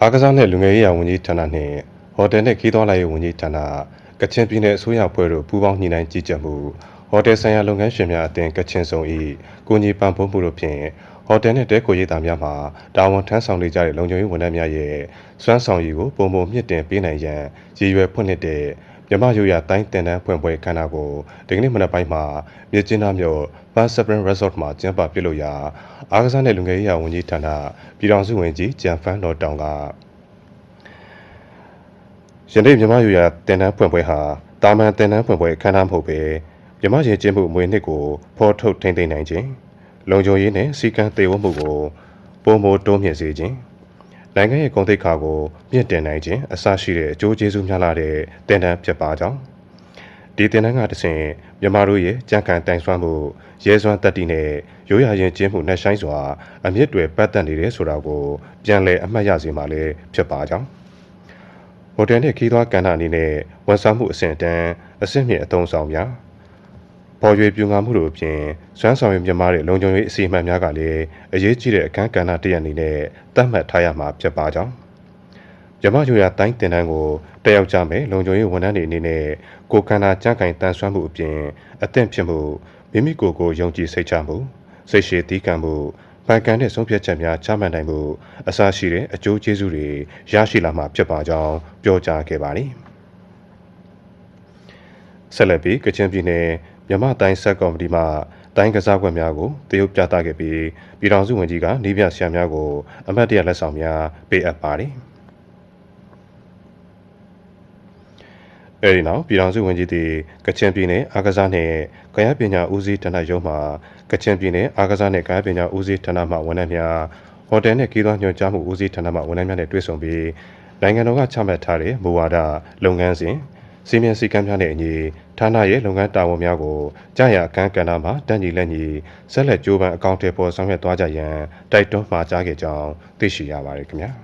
အားကစားနဲ့လူငယ်ရေးရာဝန်ကြီးဌာနနှင့်ဟိုတယ်နှင့်ခီးသွွားလာရေးဝန်ကြီးဌာနကချင်ပြည်နယ်အစိုးရအဖွဲ့တို့ပူးပေါင်းညှိနှိုင်းကြီးကြပ်မှုဟိုတယ်ဆိုင်ရာလုပ်ငန်းရှင်များအသင်းကချင်စုံ၏ကိုညီပံ့ပိုးမှုတို့ဖြင့်ဟိုတယ်နှင့်တဲခိုရေးသားများမှာတာဝန်ထမ်းဆောင်နေကြတဲ့လုံခြုံရေးဝန်ထမ်းများရဲ့စွမ်းဆောင်ရည်ကိုပုံပုံမြင့်တင်ပေးနိုင်ရန်ရည်ရွယ်ဖွင့်လှစ်တဲ့ မြမရိုးရတိုင်းတင်တန်းဖွင့်ပွဲခမ်းနားကိုဒီကနေ့မနက်ပိုင်းမှာမြစ်ကျင်းသားမြို့ Pan Spring Resort မှာကျင်းပပြုလုပ်ရာအားကစားနဲ့လူငယ်ရေးရာဝန်ကြီးဌာနပြည်ထောင်စုဝန်ကြီးကျန်ဖန်းတော်တောင်ကယနေ့မြမယူရာတင်တန်းဖွင့်ပွဲဟာတာမန်တင်တန်းဖွင့်ပွဲအခမ်းအနားမဟုတ်ပဲမြမရင်ကျင်းမှုမွေနှစ်ကိုဖော်ထုတ်ထိန်းသိမ်းနိုင်ခြင်းလုံခြုံရေးနဲ့စီကံသေဝမှုကိုပုံမတိုးမြင့်စေခြင်း နိုင်ငံရဲ့ကုန်သိက္ခာကိုမြင့်တင်နိုင်ခြင်းအစရှိတဲ့အကျိုးကျေးဇူးများလာတဲ့တင်တန်းဖြစ်ပါကြောင်းဒီတင်တန်းကတဆင့်မြမတို့ရဲ့ကြံ့ခိုင်တိုင်ဆွမ်းမှုရဲစွမ်းတက်တီနဲ့ရိုးရာရင်ကျင်းမှုနှက်ဆိုင်စွာအမြင့်တွေပတ်သက်နေတယ်ဆိုတာကိုပြန်လည်အမှတ်ရစေမှာလည်းဖြစ်ပါကြောင်းဟိုတယ်နဲ့ခီးသွွားကန်တာအနေနဲ့ဝန်ဆောင်မှုအဆင့်အတန်းအဆင့်မြင့်အသုံးဆောင်များ ပေါ်ရွေပြူငါမှုတို့အပြင်စွမ်းဆောင်ရည်မြင့်မားတဲ့လုံခြုံရေးအစီအမံများကလည်းအရေးကြီးတဲ့အခန်းကဏ္ဍတစ်ရပ်အနေနဲ့သတ်မှတ်ထားရမှာဖြစ်ပါကြောင်းမြမယူရတိုင်းတင်တန်းကိုတက်ရောက်ကြမယ်လုံခြုံရေးဝန်ထမ်းတွေအနေနဲ့ကိုယ်ခန္ဓာကြံ့ခိုင်တန်ဆွမ်းမှုအပြင်အသင့်ဖြစ်မှုမိမိကိုယ်ကိုယုံကြည်စိတ်ချမှုစိတ်ရှည်တည်ကံမှုပန်ကန်တဲ့ဆုံးဖြတ်ချက်များချမှတ်နိုင်မှုအစရှိတဲ့အကျိုးကျေးဇူးတွေရရှိလာမှာဖြစ်ပါကြောင်းပြောကြားခဲ့ပါတယ်။ဆက်လက်ပြီးကချင်ပြည်နယ် မြမတိုင်းဆက်ကော်မတီမှတိုင်းကစားကွက်များကိုတရုတ်ပြသခဲ့ပြီးပြည်ထောင်စုဝန်ကြီးကနေပြဆရာများကို အမတ်တရလက်ဆောင်များပေးအပ်ပါတယ်။အဲဒီနောက်ပြည်ထောင်စုဝန်ကြီးသည်ကချင်ပြည်နယ်အာကစားနှင့်ကာယပညာဦးစီးဌာနရုံးမှကချင်ပြည်နယ်အာကစားနှင့်ကာယပညာဦးစီးဌာနမှဝန်ထမ်းများဟိုတယ်နှင့်ခီးသွွားညွှန်ကြားမှုဦးစီးဌာနမှဝန်ထမ်းများနဲ့တွေ့ဆုံပြီးနိုင်ငံတော်ကချမှတ်ထားတဲ့မူဝါဒလုပ်ငန်းစဉ် စီမံစည်းကမ်းများနဲ့အညီဌာနရဲ့လုပ်ငန်းတာဝန်များကိုကြာရအခန်းကဏ္ဍမှာတန်းညီလက်ညီဆက်လက်ကြိုးပမ်းအကောင့်ထဲပေါ်ဆောင်ရွက်သွားကြရန်တိုက်တွန်းမှာကြားခဲ့ကြောင်းသိရှိရပါတယ်ခင်ဗျာ။